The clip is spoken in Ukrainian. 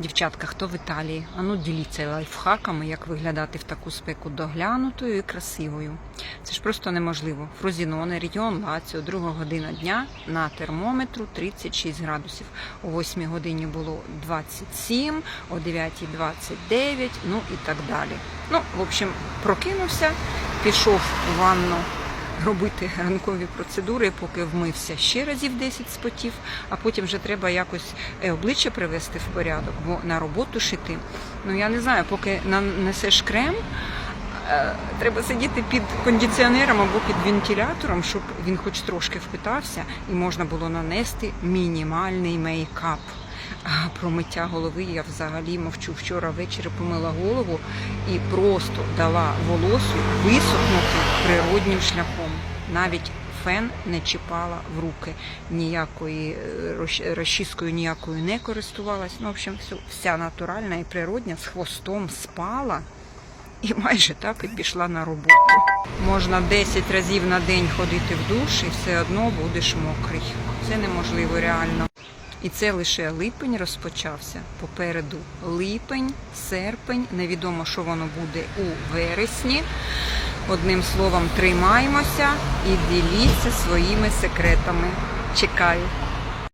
Дівчатка, хто в Італії? Ану діліться лайфхаками, як виглядати в таку спеку доглянутою і красивою. Це ж просто неможливо. Фрозіноне, регіон Лаціо, друга година дня на термометру 36 градусів. О 8 годині було 27, о 9 29, ну і так далі. Ну, в общем, прокинувся, пішов у ванну робити ранкові процедури, поки вмився ще разів 10 спотів, а потім вже треба якось е, обличчя привести в порядок, бо на роботу шити. Ну я не знаю, поки нанесеш крем. е, Треба сидіти під кондиціонером або під вентилятором, щоб він хоч трошки впитався, і можна було нанести мінімальний мейкап. А про миття голови я взагалі мовчу. Вчора ввечері помила голову і просто дала волосу висохнути природнім шляхом. Навіть фен не чіпала в руки, ніякої е, розчіскою ніякою не користувалась. Ну, в общем, вся натуральна і природня з хвостом спала і майже так і пішла на роботу. Можна 10 разів на день ходити в душ і все одно будеш мокрий. Це неможливо реально. І це лише липень розпочався. Попереду липень, серпень. Невідомо, що воно буде у вересні. Одним словом, тримаймося і діліться своїми секретами. Чекаю.